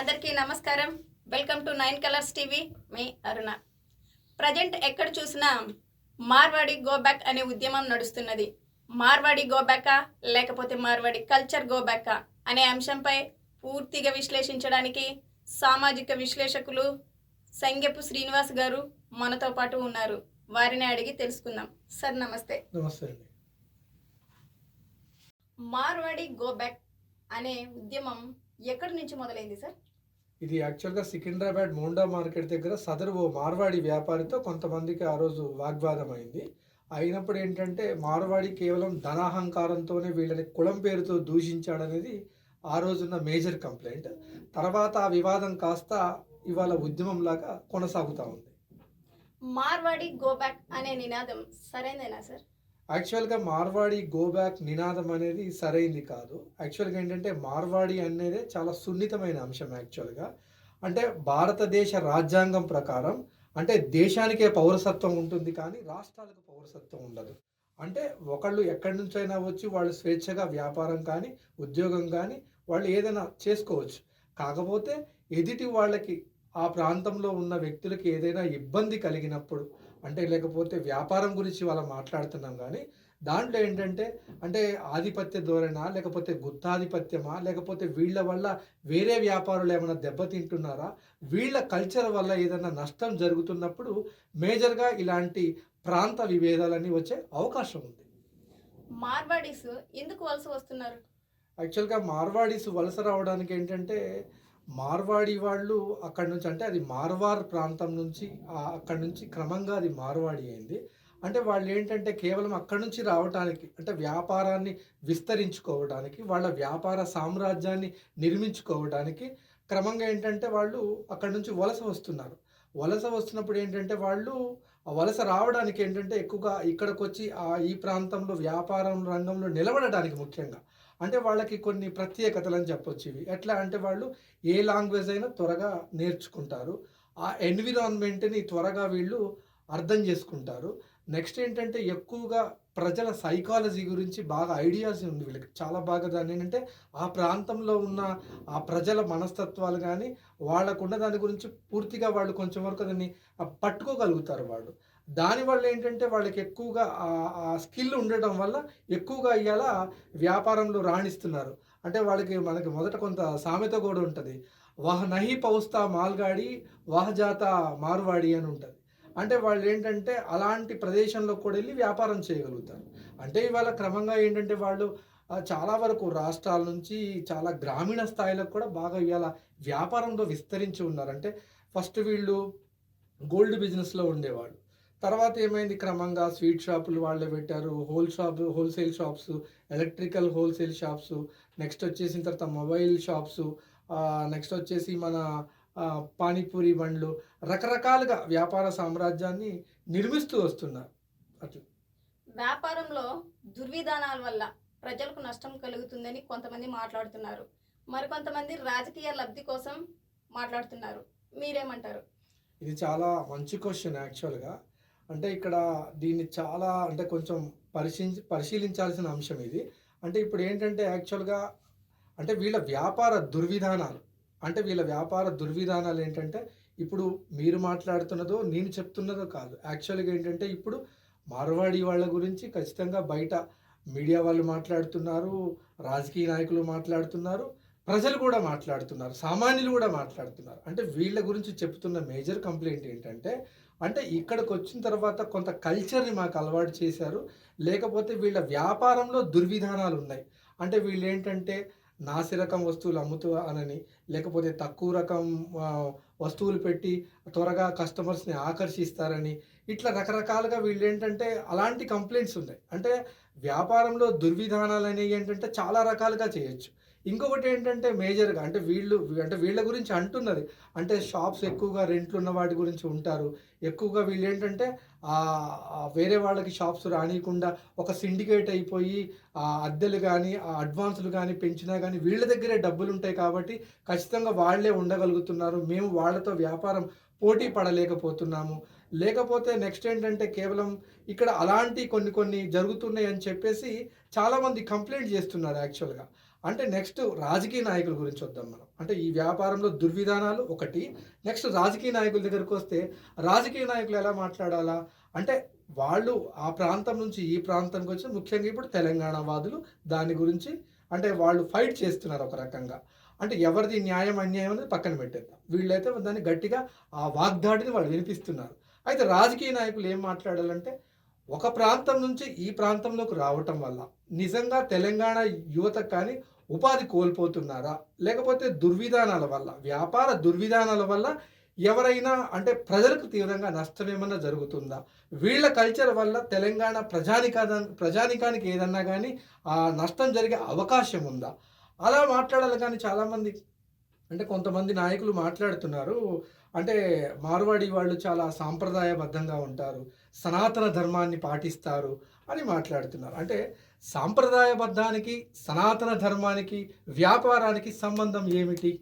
అందరికీ నమస్కారం. Welcome to nine colours TV me Aruna. Present ఎక్కడ చూసినా మార్వాడి గో బ్యాక్ అనే ఉద్యమం నడుస్తున్నది. మార్వాడి గో బ్యాకా లేకపోతే మార్వాడి కల్చర్ గో బ్యాకా అనే అంశంపై పూర్తిగా విశ్లేషించడానికి సామాజిక విశ్లేషకులు సంగెపు శ్రీనివాస్ గారు మనతో పాటు ఉన్నారు. వారిని అడిగి తెలుసుకుందాం. సార్ నమస్తే. మార్వాడి గో బ్యాక్ అనే ఉద్యమం ఎక్కడి నుంచి మొదలైంది సార్? ఇది యాక్చువల్గా సికింద్రాబాద్ మోండా మార్కెట్ దగ్గర సదరు ఓ మార్వాడి వ్యాపారితో కొంతమందికి ఆ రోజు వాగ్వాదం అయింది అయినప్పుడు ఏంటంటే మార్వాడి కేవలం ధనాహంకారంతోనే వీళ్ళని కులం పేరుతో దూషించాడనేది ఆ రోజున్న మేజర్ కంప్లైంట్. తర్వాత ఆ వివాదం కాస్త ఇవాళ ఉద్యమంలాగా కొనసాగుతూ ఉంది. మార్వాడి గో బ్యాక్ అనే నినాదం సరైనదేనా సార్? యాక్చువల్గా మార్వాడి గో బ్యాక్ నినాదం అనేది సరైంది కాదు. యాక్చువల్గా ఏంటంటే మార్వాడి అనేది చాలా సున్నితమైన అంశం యాక్చువల్గా. అంటే భారతదేశ రాజ్యాంగం ప్రకారం అంటే దేశానికే పౌరసత్వం ఉంటుంది కానీ రాష్ట్రాలకు పౌరసత్వం ఉండదు. అంటే ఒకళ్ళు ఎక్కడి నుంచైనా వచ్చి వాళ్ళు స్వేచ్ఛగా వ్యాపారం కానీ ఉద్యోగం కానీ వాళ్ళు ఏదైనా చేసుకోవచ్చు. కాకపోతే ఎదుటి వాళ్ళకి ఆ ప్రాంతంలో ఉన్న వ్యక్తులకి ఏదైనా ఇబ్బంది కలిగినప్పుడు అంటే లేకపోతే వ్యాపారం గురించి వాళ్ళ మాట్లాడుతున్నాం కానీ దాంట్లో ఏంటంటే అంటే ఆధిపత్య ధోరణా లేకపోతే గుత్తాధిపత్యమా లేకపోతే వీళ్ళ వల్ల వేరే వ్యాపారులు ఏమైనా దెబ్బతింటున్నారా? వీళ్ళ కల్చర్ వల్ల ఏదైనా నష్టం జరుగుతున్నప్పుడు మేజర్గా ఇలాంటి ప్రాంత విభేదాలన్నీ వచ్చే అవకాశం ఉంది. మార్వాడీస్ ఎందుకు వలస వస్తున్నారు? యాక్చువల్గా మార్వాడీస్ వలస రావడానికి ఏంటంటే మార్వాడి వాళ్ళు అక్కడి నుంచి అంటే అది మార్వార్ ప్రాంతం నుంచి అక్కడ అక్కడి నుంచి క్రమంగా అది మార్వాడి అయింది. అంటే వాళ్ళు ఏంటంటే కేవలం అక్కడి నుంచి రావడానికి అంటే వ్యాపారాన్ని విస్తరించుకోవడానికి వాళ్ళ వ్యాపార సామ్రాజ్యాన్ని నిర్మించుకోవడానికి క్రమంగా ఏంటంటే వాళ్ళు అక్కడి నుంచి వలస వస్తున్నారు. వలస వస్తున్నప్పుడు ఏంటంటే వాళ్ళు వలస రావడానికి ఏంటంటే ఎక్కువగా ఇక్కడికి వచ్చి ఆ ఈ ప్రాంతంలో వ్యాపారం రంగంలో నిలబడడానికి ముఖ్యంగా అంటే వాళ్ళకి కొన్ని ప్రత్యేకతలు అని చెప్పొచ్చు ఇవి. ఎట్లా అంటే వాళ్ళు ఏ లాంగ్వేజ్ అయినా త్వరగా నేర్చుకుంటారు. ఆ ఎన్విరాన్మెంట్ని త్వరగా వీళ్ళు అర్థం చేసుకుంటారు. నెక్స్ట్ ఏంటంటే ఎక్కువగా ప్రజల సైకాలజీ గురించి బాగా ఐడియాస్ ఉంది వీళ్ళకి. చాలా బాగా దాన్ని ఏంటంటే ఆ ప్రాంతంలో ఉన్న ఆ ప్రజల మనస్తత్వాలు కానీ వాళ్ళకున్న దాని గురించి పూర్తిగా వాళ్ళు కొంచెం వరకు దాన్ని పట్టుకోగలుగుతారు వాళ్ళు. దానివల్ల ఏంటంటే వాళ్ళకి ఎక్కువగా ఆ- స్కిల్ ఉండటం వల్ల ఎక్కువగా ఇవాళ వ్యాపారంలో రాణిస్తున్నారు. అంటే వాళ్ళకి మనకి మొదట కొంత సామెత కూడా ఉంటుంది. వాహ నహి పౌస్తా మాల్గాడి వాహజాత మారువాడి మార్వాడి అని ఉంటుంది. అంటే వాళ్ళు ఏంటంటే అలాంటి ప్రదేశంలో కూడా వెళ్ళి వ్యాపారం చేయగలుగుతారు. అంటే ఇవాళ క్రమంగా ఏంటంటే వాళ్ళు చాలా వరకు రాష్ట్రాల నుంచి చాలా గ్రామీణ స్థాయిలో కూడా బాగా ఇవాళ వ్యాపారంలో విస్తరించి ఉన్నారు. అంటే ఫస్ట్ వీళ్ళు గోల్డ్ బిజినెస్లో ఉండేవాళ్ళు. తర్వాత ఏమైంది? క్రమంగా స్వీట్ షాపులు వాళ్ళే పెట్టారు. Whole shop wholesale shops electrical wholesale shops next వచ్చేసిన తర్వాత మొబైల్ షాప్స్ నెక్స్ట్ వచ్చేసి మన పానీపూరి బండ్లు రకరకాలుగా వ్యాపార సామ్రాజ్యాన్ని నిర్మిస్తూ వస్తున్నారు. అట్లా వ్యాపారంలో దుర్విధానాల వల్ల ప్రజలకు నష్టం కలుగుతుందని కొంతమంది మాట్లాడుతున్నారు. మరికొంతమంది రాజకీయ లబ్ధి కోసం మాట్లాడుతున్నారు. మీరేమంటారు? ఇది చాలా మంచి క్వశ్చన్ యాక్చువల్గా. అంటే ఇక్కడ దీన్ని చాలా అంటే కొంచెం పరిశీలి పరిశీలించాల్సిన అంశం ఇది. అంటే ఇప్పుడు ఏంటంటే యాక్చువల్గా అంటే వీళ్ళ వ్యాపార దుర్విధానాలు అంటే వీళ్ళ వ్యాపార దుర్విధానాలు ఏంటంటే ఇప్పుడు మీరు మాట్లాడుతున్నదో నేను చెప్తున్నదో కాదు. యాక్చువల్గా ఏంటంటే ఇప్పుడు మార్వాడి వాళ్ళ గురించి ఖచ్చితంగా బయట మీడియా వాళ్ళు మాట్లాడుతున్నారు రాజకీయ నాయకులు మాట్లాడుతున్నారు. ప్రజలు కూడా మాట్లాడుతున్నారు సామాన్యులు కూడా మాట్లాడుతున్నారు. అంటే వీళ్ళ గురించి చెప్తున్న మేజర్ కంప్లైంట్ ఏంటంటే అంటే ఇక్కడికి వచ్చిన తర్వాత కొంత కల్చర్ని మాకు అలవాటు చేశారు. లేకపోతే వీళ్ళ వ్యాపారంలో దుర్విధానాలు ఉన్నాయి. అంటే వీళ్ళు ఏంటంటే నాసి రకం వస్తువులు అమ్ముతూ అనని లేకపోతే తక్కువ రకం వస్తువులు పెట్టి త్వరగా కస్టమర్స్ని ఆకర్షిస్తారని ఇట్లా రకరకాలుగా వీళ్ళు ఏంటంటే అలాంటి కంప్లైంట్స్ ఉన్నాయి. అంటే వ్యాపారంలో దుర్విధానాలు అనేవి ఏంటంటే చాలా రకాలుగా చేయొచ్చు. ఇంకొకటి ఏంటంటే మేజర్గా అంటే వీళ్ళు అంటే వీళ్ళ గురించి అంటున్నది. అంటే షాప్స్ ఎక్కువగా రెంట్లు ఉన్న వాటి గురించి ఉంటారు. ఎక్కువగా వీళ్ళు ఏంటంటే వేరే వాళ్ళకి షాప్స్ రానియకుండా ఒక సిండికేట్ అయిపోయి ఆ అద్దెలు కానీ ఆ అడ్వాన్సులు కానీ పెంచినా కానీ వీళ్ళ దగ్గరే డబ్బులు ఉంటాయి కాబట్టి ఖచ్చితంగా వాళ్ళే ఉండగలుగుతున్నారు. మేము వాళ్ళతో వ్యాపారం పోటీ పడలేకపోతున్నాము. లేకపోతే నెక్స్ట్ ఏంటంటే కేవలం ఇక్కడ అలాంటి కొన్ని కొన్ని జరుగుతున్నాయి అని చెప్పేసి చాలామంది కంప్లైంట్ చేస్తున్నారు యాక్చువల్గా అంటే నెక్స్ట్ రాజకీయ నాయకుల గురించి వద్దాం మనం. అంటే ఈ వ్యాపారంలో దుర్విధానాలు ఒకటి. నెక్స్ట్ రాజకీయ నాయకుల దగ్గరకు వస్తే రాజకీయ నాయకులు ఎలా మాట్లాడాలా? అంటే వాళ్ళు ఆ ప్రాంతం నుంచి ఈ ప్రాంతానికి వచ్చి ముఖ్యంగా ఇప్పుడు తెలంగాణ వాదులు దాని గురించి అంటే వాళ్ళు ఫైట్ చేస్తున్నారు ఒక రకంగా. అంటే ఎవరిది న్యాయం అన్యాయం అనేది పక్కన పెట్టేద్దాం. వీళ్ళైతే దాన్ని గట్టిగా ఆ వాగ్దాడిని వాళ్ళు వినిపిస్తున్నారు. అయితే రాజకీయ నాయకులు ఏం మాట్లాడాలంటే ఒక ప్రాంతం నుంచి ఈ ప్రాంతంలోకి రావటం వల్ల నిజంగా తెలంగాణ యువత కానీ ఉపాధి కోల్పోతున్నారా? లేకపోతే దుర్విధానాల వల్ల వ్యాపార దుర్విధానాల వల్ల ఎవరైనా అంటే ప్రజలకు తీవ్రంగా నష్టం ఏమన్నా జరుగుతుందా? వీళ్ళ కల్చర్ వల్ల తెలంగాణ ప్రజానికా ప్రజానికానికి ఏదన్నా కానీ ఆ నష్టం జరిగే అవకాశం ఉందా? అలా మాట్లాడాలి కానీ చాలామంది అంటే కొంతమంది నాయకులు మాట్లాడుతున్నారు. అంటే మార్వాడి వాళ్ళు చాలా సాంప్రదాయబద్ధంగా ఉంటారు. సనాతన ధర్మాన్ని పాటిస్తారు అని మాట్లాడుతున్నారు. అంటే సాంప్రదాయబద్ధానికి సనాతన ధర్మానికి వ్యాపారానికి సంబంధం ఏమిటి?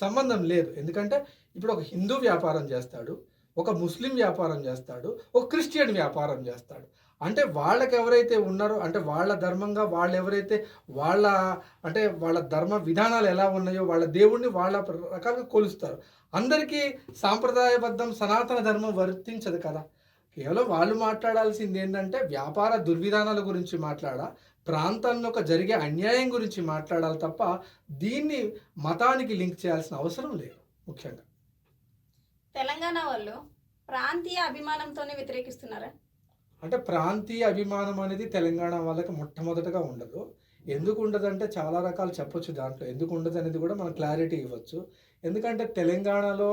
సంబంధం లేదు. ఎందుకంటే ఇప్పుడు ఒక హిందూ వ్యాపారం చేస్తాడు ఒక ముస్లిం వ్యాపారం చేస్తాడు ఒక క్రిస్టియన్ వ్యాపారం చేస్తాడు. అంటే వాళ్ళకి ఎవరైతే ఉన్నారో అంటే వాళ్ళ ధర్మంగా వాళ్ళు ఎవరైతే వాళ్ళ అంటే వాళ్ళ ధర్మ విధానాలు ఎలా ఉన్నాయో వాళ్ళ దేవుణ్ణి వాళ్ళ రకాలుగా కొలుస్తారు. అందరికీ సాంప్రదాయబద్ధం సనాతన ధర్మం వర్తించదు కదా. కేవలం వాళ్ళు మాట్లాడాల్సింది ఏంటంటే వ్యాపార దుర్విధానాల గురించి మాట్లాడా ప్రాంతంలో ఒక జరిగే అన్యాయం గురించి మాట్లాడాలి తప్ప దీన్ని మతానికి లింక్ చేయాల్సిన అవసరం లేదు ముఖ్యంగా. తెలంగాణ వాళ్ళు ప్రాంతీయ అభిమానంతోనే వ్యతిరేకిస్తున్నారా? అంటే ప్రాంతీయ అభిమానం అనేది తెలంగాణ వాళ్ళకి మొట్టమొదటగా ఉండదు. ఎందుకు ఉండదంటే చాలా రకాలు చెప్పొచ్చు దాంట్లో. ఎందుకు ఉండదు అనేది కూడా మనం క్లారిటీ ఇవ్వచ్చు. ఎందుకంటే తెలంగాణలో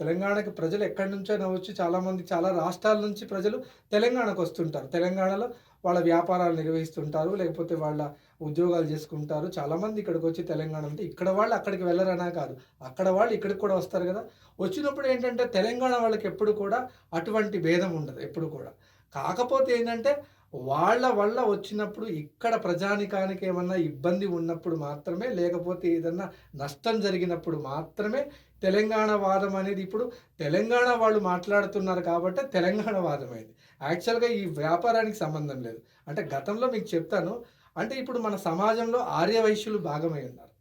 తెలంగాణకి ప్రజలు ఎక్కడి నుంచైనా వచ్చి చాలామంది చాలా రాష్ట్రాల నుంచి ప్రజలు తెలంగాణకు వస్తుంటారు. తెలంగాణలో వాళ్ళ వ్యాపారాలు నిర్వహిస్తుంటారు లేకపోతే వాళ్ళ ఉద్యోగాలు చేసుకుంటారు. చాలామంది ఇక్కడికి వచ్చి తెలంగాణ అంటే ఇక్కడ వాళ్ళు అక్కడికి వెళ్ళరనా కాదు. అక్కడ వాళ్ళు ఇక్కడికి కూడా వస్తారు కదా. వచ్చినప్పుడు ఏంటంటే తెలంగాణ వాళ్ళకి ఎప్పుడు కూడా అటువంటి భేదం ఉండదు ఎప్పుడు కూడా. కాకపోతే ఏంటంటే వాళ్ళ వల్ల వచ్చినప్పుడు ఇక్కడ ప్రజానికానికి ఏమన్నా ఇబ్బంది ఉన్నప్పుడు మాత్రమే లేకపోతే ఏదన్నా నష్టం జరిగినప్పుడు మాత్రమే తెలంగాణ వాదం అనేది ఇప్పుడు తెలంగాణ వాళ్ళు మాట్లాడుతున్నారు కాబట్టి తెలంగాణ వాదం అయింది యాక్చువల్గా ఈ వ్యాపారానికి సంబంధం లేదు. అంటే గతంలో మీకు చెప్తాను. అంటే ఇప్పుడు మన సమాజంలో ఆర్యవైశ్యులు భాగమై ఉన్నారు.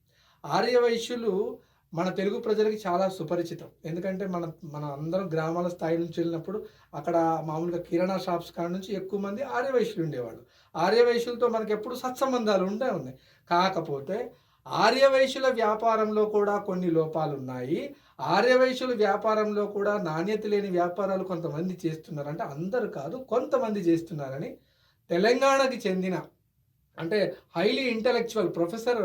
ఆర్యవైశ్యులు మన తెలుగు ప్రజలకి చాలా సుపరిచితం. ఎందుకంటే మన మన అందరం గ్రామాల స్థాయి నుంచి వెళ్ళినప్పుడు అక్కడ మామూలుగా కిరాణా షాప్స్ కాడ నుంచి ఎక్కువ మంది ఆర్యవైశ్యులు ఉండేవాళ్ళు. ఆర్యవైశ్యులతో మనకి ఎప్పుడు సత్సంబంధాలు ఉండే ఉన్నాయి. కాకపోతే ఆర్యవైశ్యుల వ్యాపారంలో కూడా కొన్ని లోపాలు ఉన్నాయి. ఆర్యవైశ్యుల వ్యాపారంలో కూడా నాణ్యత లేని వ్యాపారాలు కొంతమంది చేస్తున్నారు. అంటే అందరు కాదు కొంతమంది చేస్తున్నారని తెలంగాణకి చెందిన అంటే హైలీ ఇంటలెక్చువల్ ప్రొఫెసర్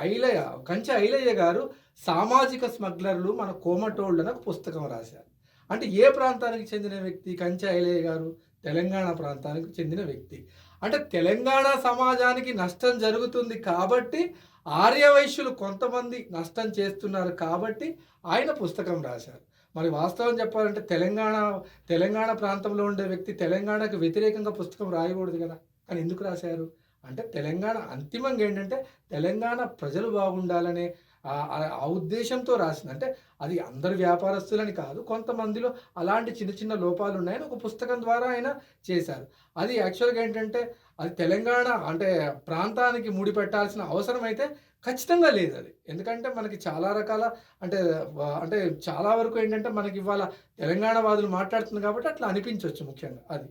ఐలయ్య కంచె ఐలయ్య గారు సామాజిక స్మగ్లర్లు మన కోమటోళ్ళు అని ఒక పుస్తకం రాశారు. అంటే ఏ ప్రాంతానికి చెందిన వ్యక్తి? కంచె ఐలయ్య గారు తెలంగాణ ప్రాంతానికి చెందిన వ్యక్తి. అంటే తెలంగాణ సమాజానికి నష్టం జరుగుతుంది కాబట్టి ఆర్యవైశ్యులు కొంతమంది నష్టం చేస్తున్నారు కాబట్టి ఆయన పుస్తకం రాశారు. మరి వాస్తవం చెప్పాలంటే తెలంగాణ తెలంగాణ ప్రాంతంలో ఉండే వ్యక్తి తెలంగాణకు వ్యతిరేకంగా పుస్తకం రాయకూడదు కదా? కానీ ఎందుకు రాశారు? అంటే తెలంగాణ అంతిమంగా ఏంటంటే తెలంగాణ ప్రజలు బాగుండాలనే ఆ- ఉద్దేశంతో రాసింది. అంటే అది అందరు వ్యాపారస్తులని కాదు కొంతమందిలో అలాంటి చిన్న చిన్న లోపాలు ఉన్నాయని ఒక పుస్తకం ద్వారా ఆయన చేశారు. అది యాక్చువల్గా ఏంటంటే అది తెలంగాణ అంటే ప్రాంతానికి ముడిపెట్టాల్సిన అవసరం అయితే ఖచ్చితంగా లేదు అది. ఎందుకంటే మనకి చాలా రకాల అంటే అంటే చాలా వరకు ఏంటంటే మనకి ఇవాళ తెలంగాణ వాదులు మాట్లాడుతుంది కాబట్టి అట్లా అనిపించవచ్చు ముఖ్యంగా అది.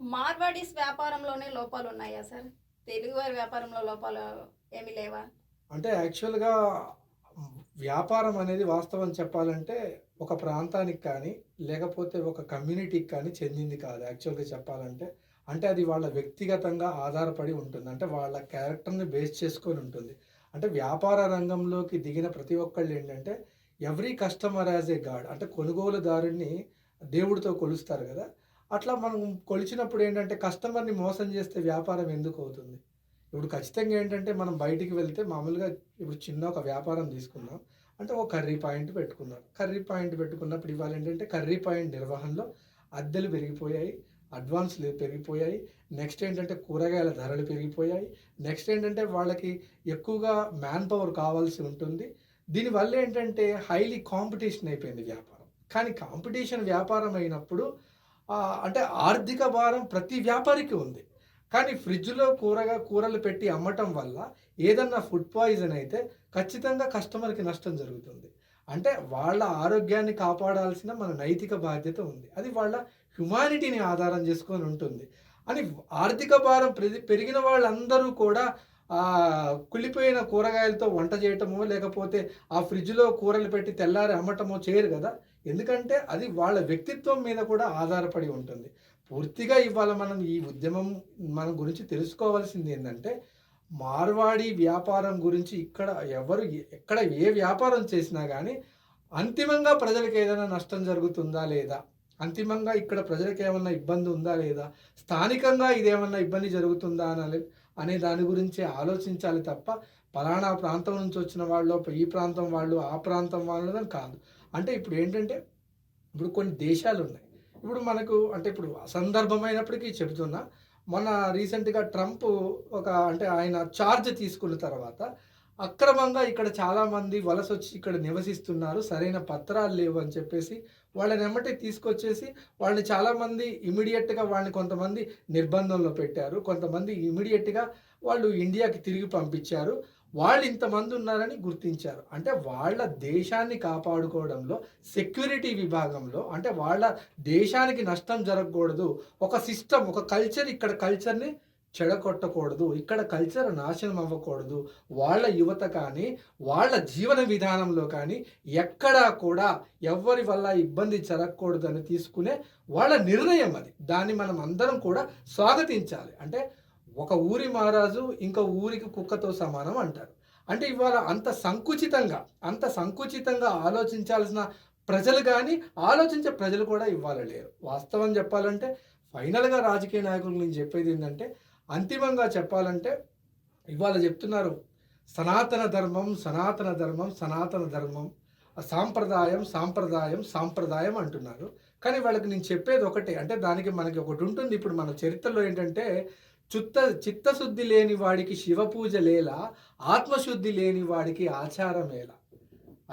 మార్వాడీస్ వ్యాపారంలోనే లోపాలు ఉన్నాయా సార్? తెలుగువారి వ్యాపారంలో లోపాలు ఏమీ లేవా? అంటే యాక్చువల్గా వ్యాపారం అనేది వాస్తవం చెప్పాలంటే ఒక ప్రాంతానికి కానీ లేకపోతే ఒక కమ్యూనిటీకి కానీ చెందింది కాదు యాక్చువల్గా చెప్పాలంటే. అంటే అది వాళ్ళ వ్యక్తిగతంగా ఆధారపడి ఉంటుంది. అంటే వాళ్ళ క్యారెక్టర్ని బేస్ చేసుకొని ఉంటుంది. అంటే వ్యాపార రంగంలోకి దిగిన ప్రతి ఒక్కళ్ళు ఏంటంటే every customer as a god. అంటే కొనుగోలుదారుని దేవుడితో కొలుస్తారు కదా. అట్లా మనం కొలిచినప్పుడు ఏంటంటే కస్టమర్ని మోసం చేస్తే వ్యాపారం ఎందుకు అవుతుంది? ఇప్పుడు ఖచ్చితంగా ఏంటంటే మనం బయటికి వెళ్తే మామూలుగా ఇప్పుడు చిన్న ఒక వ్యాపారం తీసుకుందాం. అంటే ఒక కర్రీ పాయింట్ పెట్టుకున్నాం కర్రీ పాయింట్ పెట్టుకున్నప్పుడు ఇవాళ ఏంటంటే కర్రీ పాయింట్ నిర్వహణలో అద్దెలు పెరిగిపోయాయి అడ్వాన్స్లు పెరిగిపోయాయి. నెక్స్ట్ ఏంటంటే కూరగాయల ధరలు పెరిగిపోయాయి. నెక్స్ట్ ఏంటంటే వాళ్ళకి ఎక్కువగా మ్యాన్ పవర్ కావాల్సి ఉంటుంది. దీనివల్ల ఏంటంటే హైలీ కాంపిటీషన్ అయిపోయింది వ్యాపారం. కానీ కాంపిటీషన్ వ్యాపారం అయినప్పుడు అంటే ఆర్థిక భారం ప్రతి వ్యాపారికి ఉంది. కానీ ఫ్రిడ్జ్లో కూరగా కూరలు పెట్టి అమ్మటం వల్ల ఏదన్నా ఫుడ్ పాయిజన్ అయితే ఖచ్చితంగా కస్టమర్కి నష్టం జరుగుతుంది. అంటే వాళ్ళ ఆరోగ్యాన్ని కాపాడాల్సిన మన నైతిక బాధ్యత ఉంది. అది వాళ్ళ హ్యుమానిటీని ఆధారం చేసుకొని ఉంటుంది. అని ఆర్థిక భారం పెరిగిన వాళ్ళందరూ కూడా కుళ్ళిపోయిన కూరగాయలతో వంట చేయటమో లేకపోతే ఆ ఫ్రిడ్జ్లో కూరలు పెట్టి తెల్లారి అమ్మటమో చేయరు కదా. ఎందుకంటే అది వాళ్ళ వ్యక్తిత్వం మీద కూడా ఆధారపడి ఉంటుంది. పూర్తిగా ఇవాళ మనం ఈ ఉద్యమం మన గురించి తెలుసుకోవాల్సింది ఏంటంటే మార్వాడి వ్యాపారం గురించి ఇక్కడ ఎవరు ఎక్కడ ఏ వ్యాపారం చేసినా కానీ అంతిమంగా ప్రజలకు ఏదైనా నష్టం జరుగుతుందా లేదా? అంతిమంగా ఇక్కడ ప్రజలకు ఏమన్నా ఇబ్బంది ఉందా లేదా? స్థానికంగా ఇదేమన్నా ఇబ్బంది జరుగుతుందా అని అనే దాని గురించి ఆలోచించాలి తప్ప పలానా ప్రాంతం నుంచి వచ్చిన వాళ్ళు ఈ ప్రాంతం వాళ్ళు ఆ ప్రాంతం వాళ్ళు అని కాదు. అంటే ఇప్పుడు ఏంటంటే ఇప్పుడు కొన్ని దేశాలు ఉన్నాయి ఇప్పుడు మనకు అంటే ఇప్పుడు అసందర్భమైనప్పటికీ చెబుతున్నా మొన్న రీసెంట్గా ట్రంప్ ఒక అంటే ఆయన చార్జ్ తీసుకున్న తర్వాత అక్రమంగా ఇక్కడ చాలామంది వలస వచ్చి ఇక్కడ నివసిస్తున్నారు సరైన పత్రాలు లేవు అని చెప్పేసి వాళ్ళని ఎమ్మటే తీసుకొచ్చేసి వాళ్ళని చాలామంది ఇమీడియట్గా వాళ్ళని కొంతమంది నిర్బంధంలో పెట్టారు. కొంతమంది ఇమీడియట్గా వాళ్ళు ఇండియాకి తిరిగి పంపించారు. వాళ్ళు ఇంతమంది ఉన్నారని గుర్తించారు. అంటే వాళ్ళ దేశాన్ని కాపాడుకోవడంలో సెక్యూరిటీ విభాగంలో అంటే వాళ్ళ దేశానికి నష్టం జరగకూడదు. ఒక సిస్టమ్ ఒక కల్చర్ ఇక్కడ కల్చర్ని చెడగొట్టకూడదు. ఇక్కడ కల్చర్ నాశనం అవ్వకూడదు. వాళ్ళ యువత కానీ వాళ్ళ జీవన విధానంలో కానీ ఎక్కడా కూడా ఎవ్వరి వల్ల ఇబ్బంది జరగకూడదు అని తీసుకునే వాళ్ళ నిర్ణయం అది. దాన్ని మనం అందరం కూడా స్వాగతించాలి. అంటే ఒక ఊరి మహారాజు ఇంకో ఊరికి కుక్కతో సమానం అంటారు. అంటే ఇవాళ అంత సంకుచితంగా అంత సంకుచితంగా ఆలోచించాల్సిన ప్రజలు కానీ ఆలోచించే ప్రజలు కూడా ఇవ్వాలి లేరు. వాస్తవం చెప్పాలంటే ఫైనల్గా రాజకీయ నాయకులు నేను చెప్పేది ఏంటంటే అంతిమంగా చెప్పాలంటే ఇవాళ చెప్తున్నారు సనాతన ధర్మం సనాతన ధర్మం సనాతన ధర్మం సాంప్రదాయం సాంప్రదాయం సాంప్రదాయం అంటున్నారు. కానీ వాళ్ళకి నేను చెప్పేది ఒకటే అంటే దానికి మనకి ఒకటి ఉంటుంది. ఇప్పుడు మన చరిత్రలో ఏంటంటే చిత్త చిత్తశుద్ధి లేని వాడికి శివ పూజ లేలా ఆత్మశుద్ధి లేని వాడికి ఆచారమేలా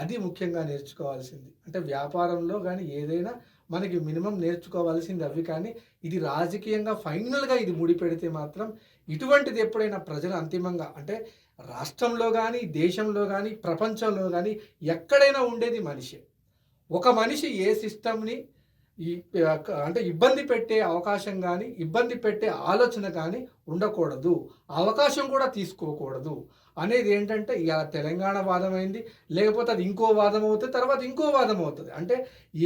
అది ముఖ్యంగా నేర్చుకోవాల్సింది. అంటే వ్యాపారంలో కానీ ఏదైనా మనకి మినిమం నేర్చుకోవాల్సింది అవి కానీ ఇది రాజకీయంగా ఫైనల్గా ఇది ముడిపెడితే మాత్రం ఇటువంటిది ఎప్పుడైనా ప్రజలు అంతిమంగా అంటే రాష్ట్రంలో కానీ దేశంలో కానీ ప్రపంచంలో కానీ ఎక్కడైనా ఉండేది మనిషి. ఒక మనిషి ఏ సిస్టమ్ని ఈ అంటే ఇబ్బంది పెట్టే అవకాశం కానీ ఇబ్బంది పెట్టే ఆలోచన కానీ ఉండకూడదు. అవకాశం కూడా తీసుకోకూడదు. అనేది ఏంటంటే ఇలా తెలంగాణ వాదమైంది లేకపోతే అది ఇంకో వాదం అవుతుంది తర్వాత ఇంకో వాదం అవుతుంది అంటే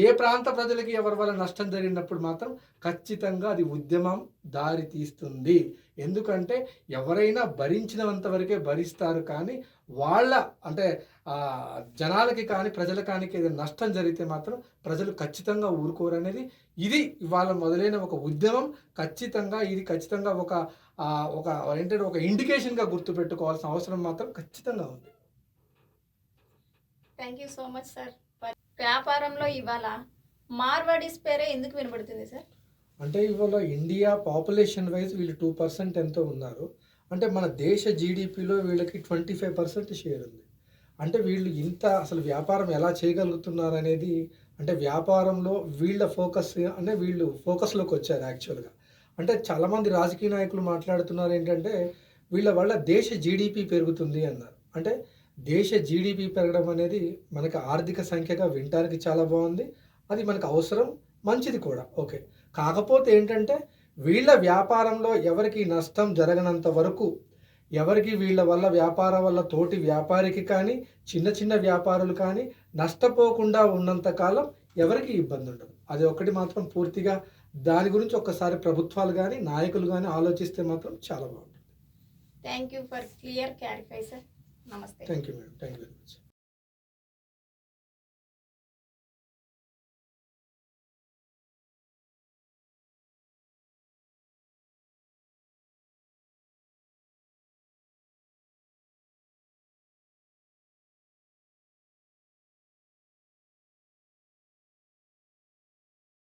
ఏ ప్రాంత ప్రజలకి ఎవరి వల్ల నష్టం జరిగినప్పుడు మాత్రం ఖచ్చితంగా అది ఉద్యమం దారి తీస్తుంది. ఎందుకంటే ఎవరైనా భరించినంత వరకే భరిస్తారు కానీ వాళ్ళ అంటే జనాలకి కానీ ప్రజల కానీ ఏదైనా నష్టం జరిగితే మాత్రం ప్రజలు ఖచ్చితంగా ఊరుకోరు అనేది ఇది ఇవాళ మొదలైన ఒక ఉద్యమం. ఖచ్చితంగా ఇది ఖచ్చితంగా ఒక ఒక ఏంటంటే ఒక ఇండికేషన్గా గుర్తుపెట్టుకోవాల్సిన అవసరం మాత్రం ఖచ్చితంగా ఉంది. Thank you so much sir వ్యాపారంలో ఇవాళ మార్వాడీస్ పేరే ఎందుకు వినబడుతుంది సార్ అంటే ఇవాళ ఇండియా పాపులేషన్ వైజ్ వీళ్ళు టూ పర్సెంట్ ఎంతో ఉన్నారు. అంటే మన దేశ జీడిపిలో వీళ్ళకి ట్వంటీ ఫైవ్ పర్సెంట్ షేర్ ఉంది. అంటే వీళ్ళు ఇంత అసలు వ్యాపారం ఎలా చేయగలుగుతున్నారు అనేది అంటే వ్యాపారంలో వీళ్ళ ఫోకస్ అంటే వీళ్ళు ఫోకస్లోకి వచ్చారు యాక్చువల్గా అంటే చాలామంది రాజకీయ నాయకులు మాట్లాడుతున్నారు ఏంటంటే వీళ్ళ వల్ల దేశ జీడిపి పెరుగుతుంది అన్నారు. అంటే దేశ జీడిపి పెరగడం అనేది మనకి ఆర్థిక సంఖ్యగా వినటానికి చాలా బాగుంది. అది మనకు అవసరం మంచిది కూడా. ఓకే. కాకపోతే ఏంటంటే వీళ్ళ వ్యాపారంలో ఎవరికి నష్టం జరగనంత వరకు ఎవరికి వీళ్ళ వల్ల వ్యాపారం వల్ల తోటి వ్యాపారికి కానీ చిన్న చిన్న వ్యాపారులు కానీ నష్టపోకుండా ఉన్నంత కాలం ఎవరికి ఇబ్బంది ఉండదు అది ఒకటి మాత్రం పూర్తిగా దాని గురించి ఒక్కసారి ప్రభుత్వాలు కానీ నాయకులు కానీ ఆలోచిస్తే మాత్రం చాలా బాగుంటుంది. Thank you for clear clarify sir నమస్తే thank you madam thank you